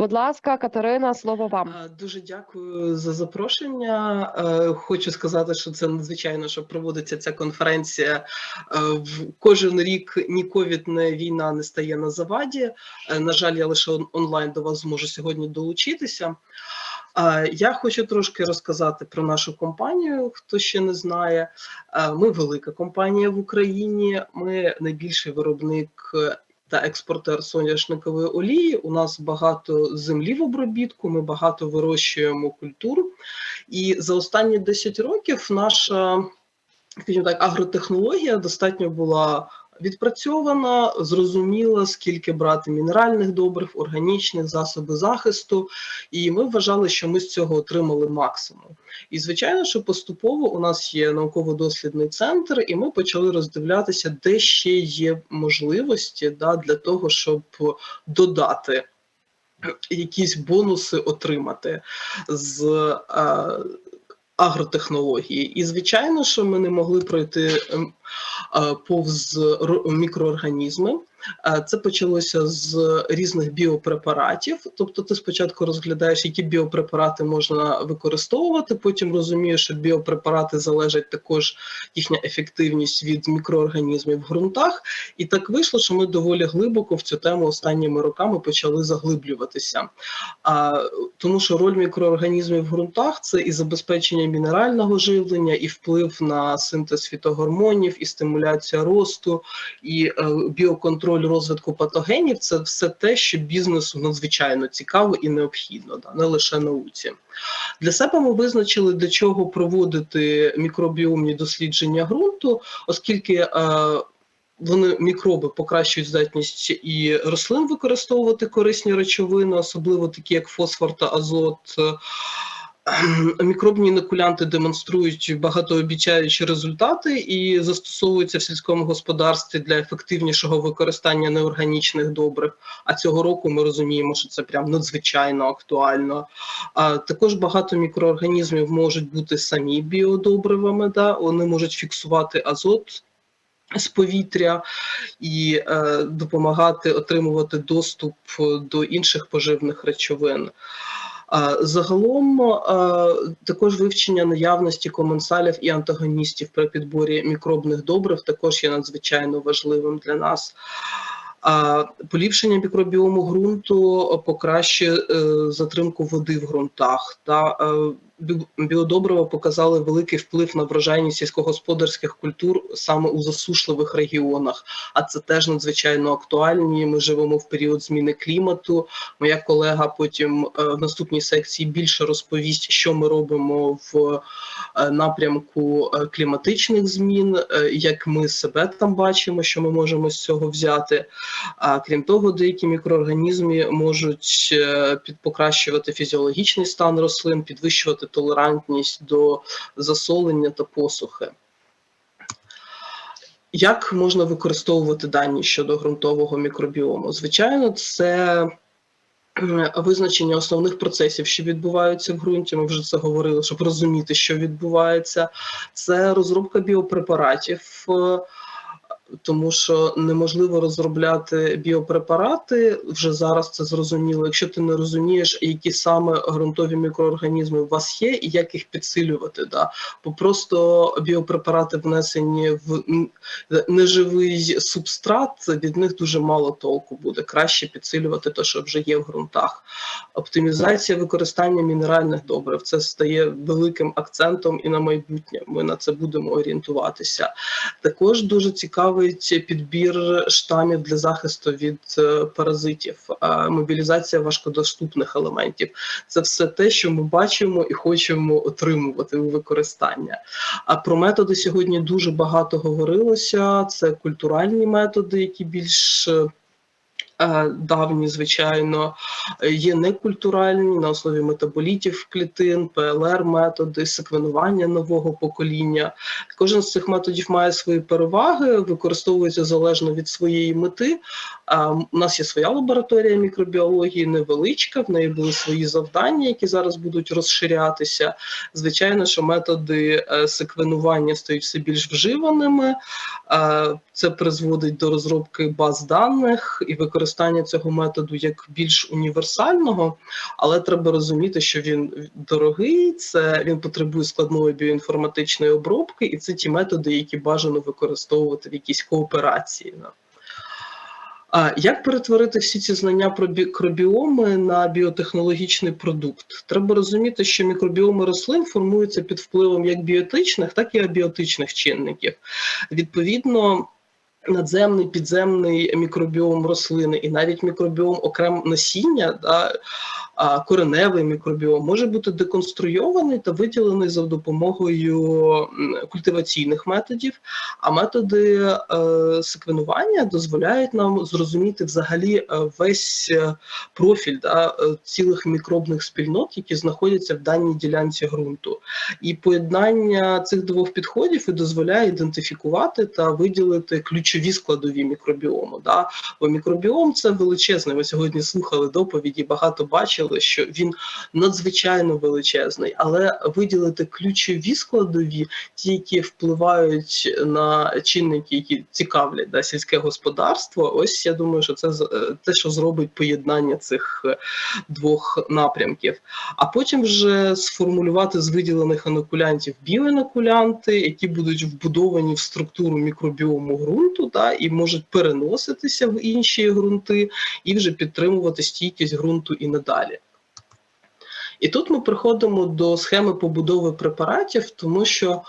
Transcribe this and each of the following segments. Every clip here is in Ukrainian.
Будь ласка, Катерина, слово вам. Е, Дуже дякую за запрошення. Е, Хочу сказати, що це надзвичайно, що проводиться ця конференція. Е, кожен рік ні ковід, ні війна не стає на заваді. На жаль, я лише онлайн до вас зможу сьогодні долучитися. Я хочу трошки розказати про нашу компанію. Хто ще не знає, ми велика компанія в Україні. Ми найбільший виробник та експортер соняшникової олії. У нас багато землі в обробітку. Ми багато вирощуємо культуру. І за останні 10 років наша скажімо так, агротехнологія достатньо була відпрацьована, зрозуміла, скільки брати мінеральних добрив, органічних засоби захисту. І ми вважали, що ми з цього отримали максимум. І звичайно, що поступово у нас є науково-дослідний центр, і ми почали роздивлятися, де ще є можливості да, для того, щоб додати. Якісь бонуси отримати з е, агротехнології. І, звичайно, що ми не могли пройти ем, повз ро- мікроорганізми. Е, Це почалося з різних біопрепаратів. Тобто, ти спочатку розглядаєш, які біопрепарати можна використовувати, потім розумієш, що біопрепарати залежать також їхня ефективність від мікроорганізмів в ґрунтах. І так вийшло, що ми доволі глибоко в цю тему останніми роками почали заглиблюватися. А, тому що роль мікроорганізмів в ґрунтах це і забезпечення мінерального живлення, і вплив на синтез фітогормонів, і стимуляція росту, і е, біоконтроль розвитку патогенів це все те, що бізнесу надзвичайно цікаво і необхідно, да, не лише науці. Для себе ми визначили, для чого проводити мікробіомні дослідження ґрунту, оскільки е, вони мікроби покращують здатність і рослин використовувати корисні речовини, особливо такі як фосфор та азот. Ем, Мікробні інокулянти демонструють багатообіцяючі результати і застосовуються в сільському господарстві для ефективнішого використання неорганічних добрив. А цього року ми розуміємо, що це прям надзвичайно актуально. А також багато мікроорганізмів можуть бути самі біодобривами. Да? Вони можуть фіксувати азот з повітря і е, допомагати отримувати доступ до інших поживних речовин. Загалом також вивчення наявності коменсалів і антагоністів при підборі мікробних добрив також є надзвичайно важливим для нас. Поліпшення мікробіому ґрунту покращує е, затримку води в ґрунтах та біодобрива показали великий вплив на врожайність сільськогосподарських культур саме у засушливих регіонах. А це теж надзвичайно актуальні. Ми живемо в період зміни клімату. Моя колега потім е, в наступній секції більше розповість, що ми робимо в е, напрямку е, кліматичних змін, як ми себе там бачимо, що ми можемо з цього взяти. А крім того, деякі мікроорганізми можуть е, під покращувати фізіологічний стан рослин, підвищувати толерантність до засолення та посухи. Як можна використовувати дані щодо ґрунтового мікробіому? Звичайно, це визначення основних процесів, що відбуваються в ґрунті. Ми вже це говорили, щоб розуміти, що відбувається. Це розробка біопрепаратів. Тому що неможливо розробляти біопрепарати вже зараз. Це зрозуміло. Якщо ти не розумієш, які саме ґрунтові мікроорганізми у вас є, і як їх підсилювати, да бо просто біопрепарати внесені в неживий субстрат, від них дуже мало толку буде. Краще підсилювати те, що вже є в ґрунтах. Оптимізація використання мінеральних добрив це стає великим акцентом і на майбутнє. Ми на це будемо орієнтуватися. Також дуже цікавий підбір штамів для захисту від е, паразитів, мобілізація важкодоступних елементів. Це все те, що ми бачимо і хочемо отримувати у використання. А про методи сьогодні дуже багато говорилося. Це культуральні методи, які більш е, давні, звичайно, є некультуральні на основі метаболітів клітин, ПЛР методи, секвенування нового покоління. Кожен з цих методів має свої переваги, використовується залежно від своєї мети. У нас є своя лабораторія мікробіології, невеличка, в неї були свої завдання, які зараз будуть розширятися. Звичайно, що методи е, секвенування стають все більш вживаними. Це призводить до розробки баз даних і використання цього методу як більш універсального, але треба розуміти, що він дорогий, це він потребує складної біоінформатичної обробки, і це ті методи, які бажано використовувати в якійсь кооперації. А як перетворити всі ці знання про мікробіоми на біотехнологічний продукт? Треба розуміти, що мікробіоми рослин формуються під впливом як біотичних, так і абіотичних чинників. Відповідно, надземний, підземний мікробіом рослини і навіть мікробіом окрем насіння, да, кореневий мікробіом може бути деконструйований та виділений за допомогою культиваційних методів. А методи е, секвенування дозволяють нам зрозуміти взагалі е, весь е, профіль да, е, цілих мікробних спільнот, які знаходяться в даній ділянці ґрунту. І поєднання цих двох підходів і дозволяє ідентифікувати та виділити ключові складові мікробіому. Да? Бо мікробіом це величезний. Ми сьогодні слухали доповіді, багато бачили, що він надзвичайно величезний, але виділити ключові складові, ті, які впливають на чинники, які цікавлять да, сільське господарство. Ось я думаю, що це е, те, що зробить поєднання цих е, двох напрямків. А потім вже сформулювати з виділених інокулянтів біоінокулянти, які будуть вбудовані в структуру мікробіому ґрунту, та і можуть переноситися в інші ґрунти і вже підтримувати стійкість ґрунту і надалі. І тут ми приходимо до схеми побудови препаратів, тому що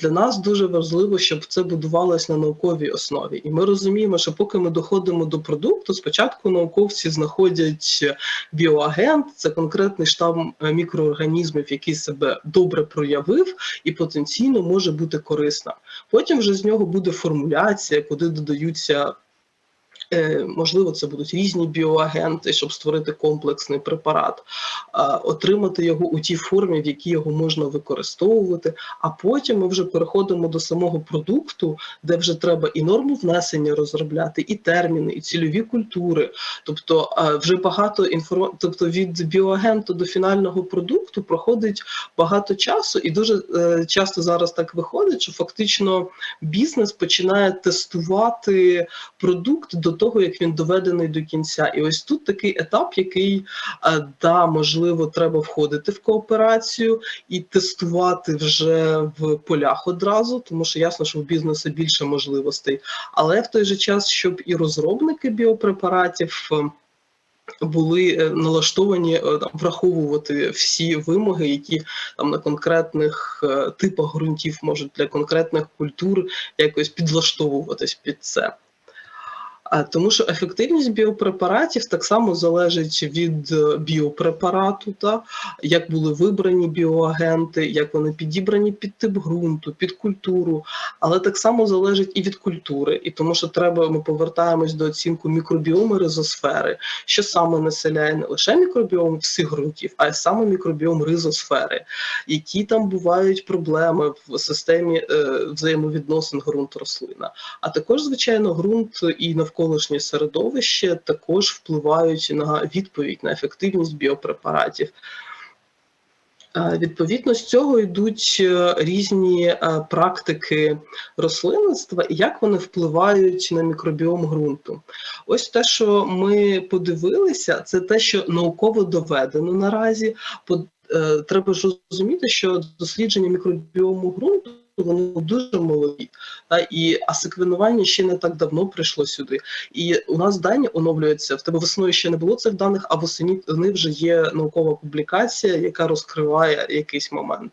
для нас дуже важливо, щоб це будувалось на науковій основі. І ми розуміємо, що поки ми доходимо до продукту, спочатку науковці знаходять біоагент, це конкретний штам е, мікроорганізмів, який себе добре проявив і потенційно може бути корисним. Потім вже з нього буде формуляція, куди додаються. Е, Можливо, це будуть різні біоагенти, щоб створити комплексний препарат, отримати його у тій формі, в якій його можна використовувати. А потім ми вже переходимо до самого продукту, де вже треба і норму внесення розробляти, і терміни, і цільові культури. Тобто вже багато інформ... тобто від біоагенту до фінального продукту проходить багато часу, і дуже е, часто зараз так виходить, що фактично бізнес починає тестувати продукт до того, як він доведений до кінця. І ось тут такий етап, який е, да, можливо, треба входити в кооперацію і тестувати вже в полях одразу, тому що ясно, що в бізнесу більше можливостей. Але в той же час, щоб і розробники біопрепаратів. е, Були е, налаштовані враховувати всі вимоги, які там на конкретних типах ґрунтів можуть для конкретних культур якось підлаштовуватись під це. Тому що ефективність біопрепаратів так само залежить від е, біопрепарату, та як були вибрані біоагенти, як вони підібрані під тип ґрунту, під культуру, але так само залежить і від культури, і тому, що треба, ми повертаємось до оцінку мікробіому ризосфери, що саме населяє не лише мікробіом всіх ґрунтів, а й саме мікробіом ризосфери, які там бувають проблеми в системі е, взаємовідносин ґрунт-рослина. А також, звичайно, ґрунт і навколишнє середовище також впливають на відповідь на ефективність біопрепаратів. Е, Відповідно з цього йдуть е, різні е, практики рослинництва і як вони впливають на мікробіом ґрунту. Ось те, що ми подивилися, це те, що науково доведено наразі. Треба ж розуміти, що дослідження мікробіому ґрунту вони дуже молоді, та і а секвенування ще не так давно прийшло сюди. І у нас дані оновлюються. В тебе весною ще не було цих даних, а восені вже є наукова публікація, яка розкриває якийсь момент.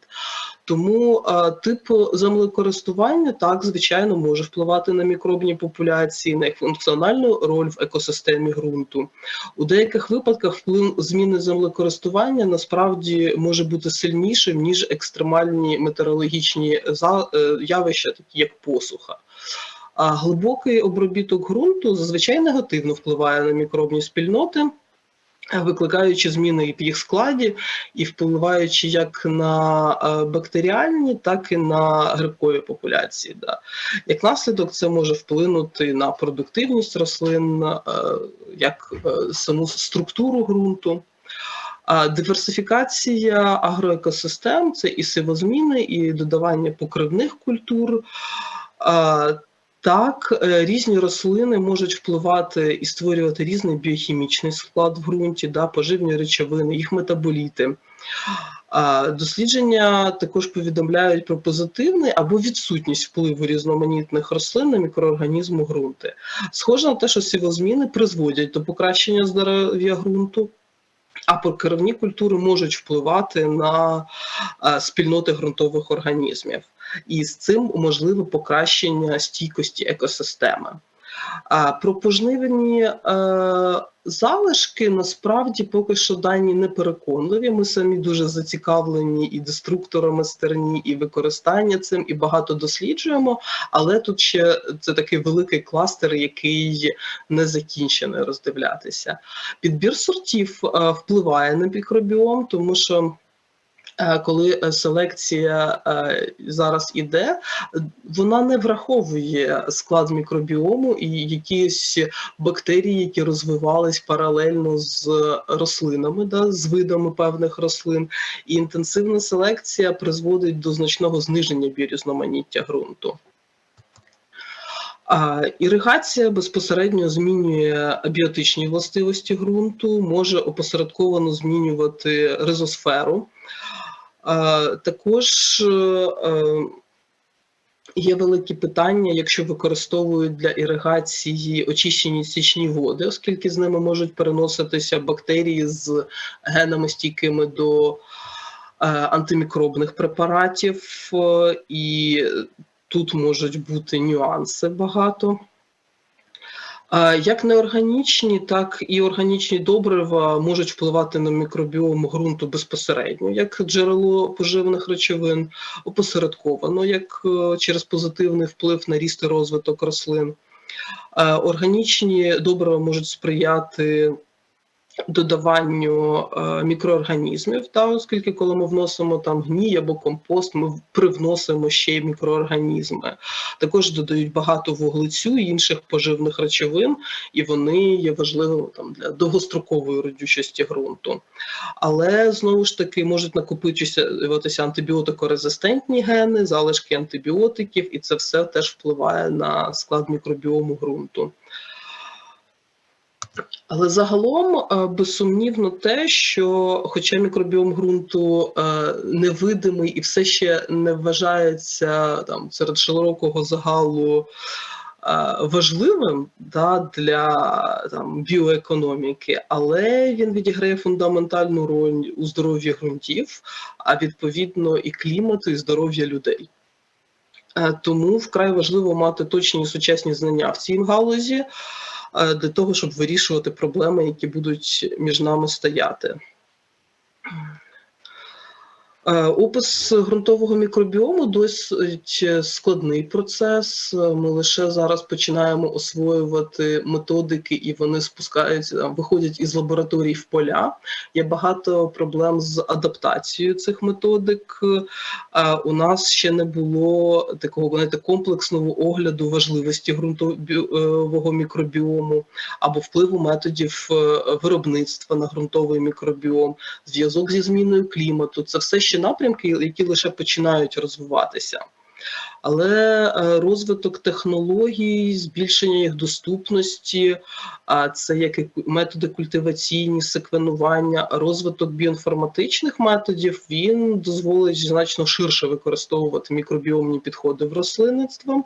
Тому тип землекористування так звичайно може впливати на мікробні популяції, на їх функціональну роль в екосистемі ґрунту. У деяких випадках вплив зміни землекористування насправді може бути сильнішим ніж екстремальні метеорологічні за- е, явища, такі як посуха. А глибокий обробіток ґрунту зазвичай негативно впливає на мікробні спільноти. Викликаючи зміни в їх складі і впливаючи як на е, бактеріальні, так і на грибкові популяції. Да. Як наслідок, це може вплинути на продуктивність рослин, е, як е, саму структуру ґрунту. Диверсифікація агроекосистем це і сивозміни, і додавання покривних культур. Так, е, різні рослини можуть впливати і створювати різний біохімічний склад в ґрунті, да, поживні речовини, їх метаболіти. Дослідження також повідомляють про позитивний або відсутність впливу різноманітних рослин на мікроорганізму ґрунти. Схоже на те, що сівозміни призводять до покращення здоров'я ґрунту, а покривні культури можуть впливати на спільноти ґрунтових організмів, і з цим можливе покращення стійкості екосистеми. Про пожнивні е, залишки насправді поки що дані не переконливі. Ми самі дуже зацікавлені і деструкторами стерні, і використання цим, і багато досліджуємо. Але тут ще це такий великий кластер, який не закінчений роздивлятися. Підбір сортів е, впливає на мікробіом, тому що. Е, Коли е, селекція е, зараз іде, вона не враховує склад мікробіому і якісь бактерії, які розвивались паралельно з рослинами, да, з видами певних рослин. І інтенсивна селекція призводить до значного зниження біорізноманіття ґрунту. Іригація безпосередньо змінює біотичні властивості ґрунту, може опосередковано змінювати ризосферу. Також е, Є великі питання, якщо використовують для іригації очищені стічні води, оскільки з ними можуть переноситися бактерії з генами стійкими до е, антимікробних препаратів, е, і тут можуть бути нюанси багато. Як неорганічні, так і органічні добрива можуть впливати на мікробіом ґрунту безпосередньо, як джерело поживних речовин, опосередковано, як е, через позитивний вплив на ріст і розвиток рослин. Е, Органічні добрива можуть сприяти додаванню е, мікроорганізмів, та, оскільки коли ми вносимо там гній або компост, ми привносимо ще й мікроорганізми. Також додають багато вуглецю і інших поживних речовин, і вони є важливими там для довгострокової родючості ґрунту. Але знову ж таки можуть накопичуватися антибіотикорезистентні гени, залишки антибіотиків, і це все теж впливає на склад мікробіому ґрунту. Але загалом е, безсумнівно те, що, хоча мікробіом ґрунту е, невидимий і все ще не вважається там серед широкого загалу е, важливим да, для там, біоекономіки, але він відіграє фундаментальну роль у здоров'ї ґрунтів, а відповідно і клімату, і здоров'я людей. Тому вкрай важливо мати точні і сучасні знання в цій галузі для того, щоб вирішувати проблеми, які будуть між нами стояти. Е, Опис ґрунтового мікробіому досить складний процес. Ми лише зараз починаємо освоювати методики, і вони спускаються, виходять із лабораторій в поля. Є багато проблем з адаптацією цих методик. Е, У нас ще не було такого знаєте, комплексного огляду важливості ґрунтового мікробіому або впливу методів е, виробництва на ґрунтовий мікробіом, зв'язок зі зміною клімату. Це все ще напрямки, які лише починають розвиватися. Але е, розвиток технологій, збільшення їх доступності, це як методи культиваційні, секвенування, розвиток біоінформатичних методів, він дозволить значно ширше використовувати мікробіомні підходи в рослинництво.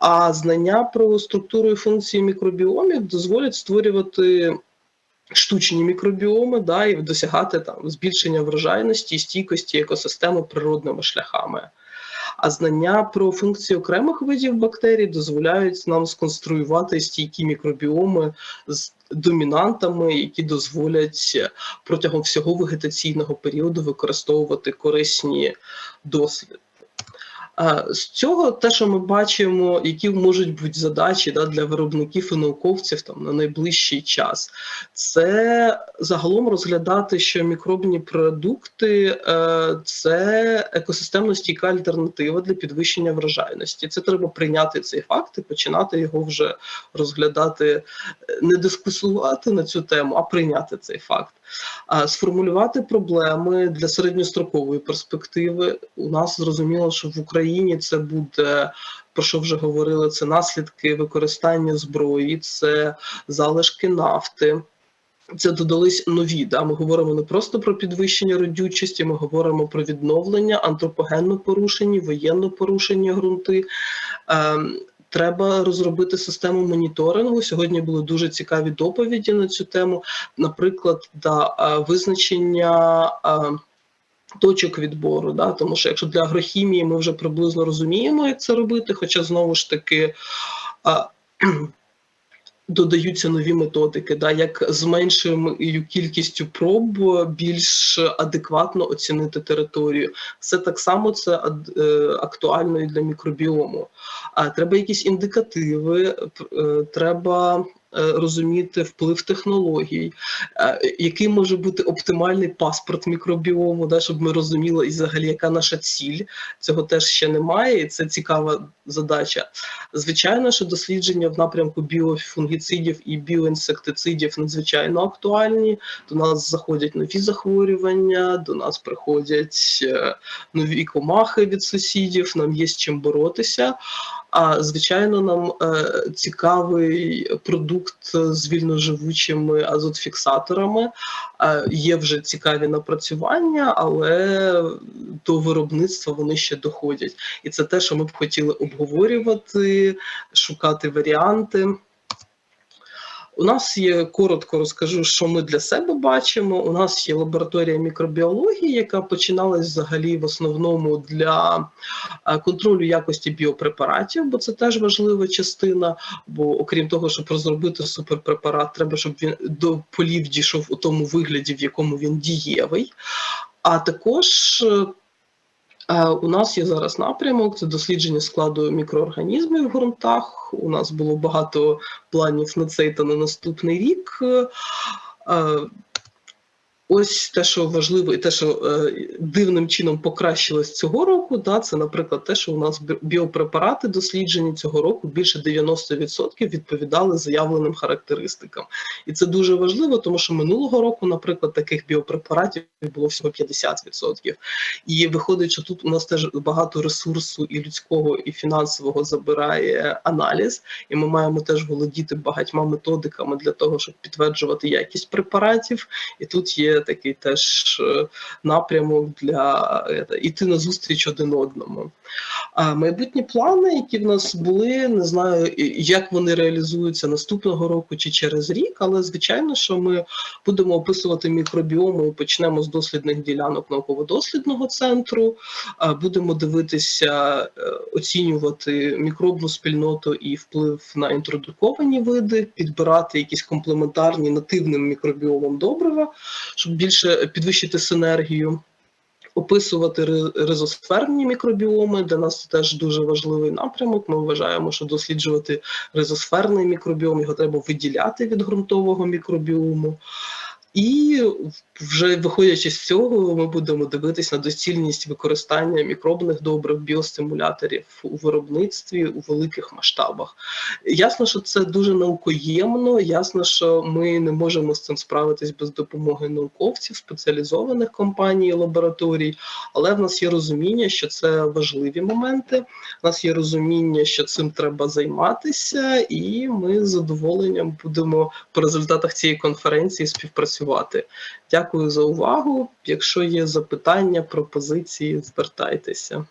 А знання про структуру і функції мікробіомів дозволять створювати штучні мікробіоми, да, і досягати там збільшення врожайності і стійкості екосистеми природними шляхами. А знання про функції окремих видів бактерій дозволяють нам сконструювати стійкі мікробіоми з домінантами, які дозволять протягом всього вегетаційного періоду використовувати корисні досліди. З цього те, що ми бачимо, які можуть бути задачі да, для виробників і науковців там на найближчий час, це загалом розглядати, що мікробні продукти е, це екосистемно стійка альтернатива для підвищення врожайності. Це треба прийняти цей факт і починати його вже розглядати, е, не дискусувати на цю тему, а прийняти цей факт. Сформулювати проблеми для середньострокової перспективи. У нас зрозуміло, що в Україні це буде. Про що вже говорили, це наслідки використання зброї, це залишки нафти. Це додались нові. Да? Ми говоримо не просто про підвищення родючості, ми говоримо про відновлення, антропогенно порушені, воєнно порушені ґрунти. Треба розробити систему моніторингу. Сьогодні були дуже цікаві доповіді на цю тему. Наприклад, да, е, визначення е, точок відбору. Да? Тому що якщо для агрохімії ми вже приблизно розуміємо, як це робити, хоча знову ж таки. е, Додаються нові методики, да, як з меншою кількістю проб більш адекватно оцінити територію. Все так само це е, актуально і для мікробіому. А треба якісь індикативи, е, треба е, розуміти вплив технологій, е, який може бути оптимальний паспорт мікробіому, да, щоб ми розуміли і взагалі, яка наша ціль. Цього теж ще немає, і це цікава задача. Звичайно, що дослідження в напрямку біофунгіцидів і біоінсектицидів надзвичайно актуальні. До нас заходять нові захворювання, до нас приходять е, нові комахи від сусідів. Нам є з чим боротися. А звичайно, нам е, цікавий продукт з вільноживучими азотфіксаторами. Е, є вже цікаві напрацювання, але до виробництва вони ще доходять. І це те, що ми б хотіли обговорювати, шукати варіанти. У нас є коротко розкажу, що ми для себе бачимо. У нас є лабораторія мікробіології, яка починалась взагалі в основному для е, контролю якості біопрепаратів, бо це теж важлива частина. Бо окрім того, щоб розробити суперпрепарат, треба, щоб він до полів дійшов у тому вигляді, в якому він дієвий. А також е, У нас є зараз напрямок це дослідження складу мікроорганізмів в ґрунтах. У нас було багато планів на цей та на наступний рік. Ось те, що важливо, і те, що е, дивним чином покращилось цього року, да, це, наприклад, те, що у нас біопрепарати досліджені цього року більше 90% відповідали заявленим характеристикам. І це дуже важливо, тому що минулого року, наприклад, таких біопрепаратів було всього 50%. І виходить, що тут у нас теж багато ресурсу і людського, і фінансового забирає аналіз, і ми маємо теж володіти багатьма методиками для того, щоб підтверджувати якість препаратів. І тут є такий теж е, напрямок для е, іти на зустріч один одному. А майбутні плани, які в нас були, не знаю, як вони реалізуються наступного року чи через рік, але звичайно, що ми будемо описувати мікробіоми і почнемо з дослідних ділянок науково-дослідного центру. Будемо дивитися, е, оцінювати мікробну спільноту і вплив на інтродуковані види, підбирати якісь комплементарні нативним мікробіомам добрива, щоб більше підвищити синергію. Описувати ри- ризосферні мікробіоми для нас це теж дуже важливий напрямок. Ми вважаємо, що досліджувати ризосферний мікробіом його треба виділяти від ґрунтового мікробіому. І вже виходячи з цього, ми будемо дивитися на доцільність використання мікробних добрив, біостимуляторів у виробництві у великих масштабах. Ясно, що це дуже наукоємно. Ясно, що ми не можемо з цим справитись без допомоги науковців, спеціалізованих компаній, лабораторій. Але в нас є розуміння, що це важливі моменти. У нас є розуміння, що цим треба займатися, і ми з задоволенням будемо по результатах цієї конференції співпрацювати. Дякую за увагу. Якщо є запитання, пропозиції, звертайтеся.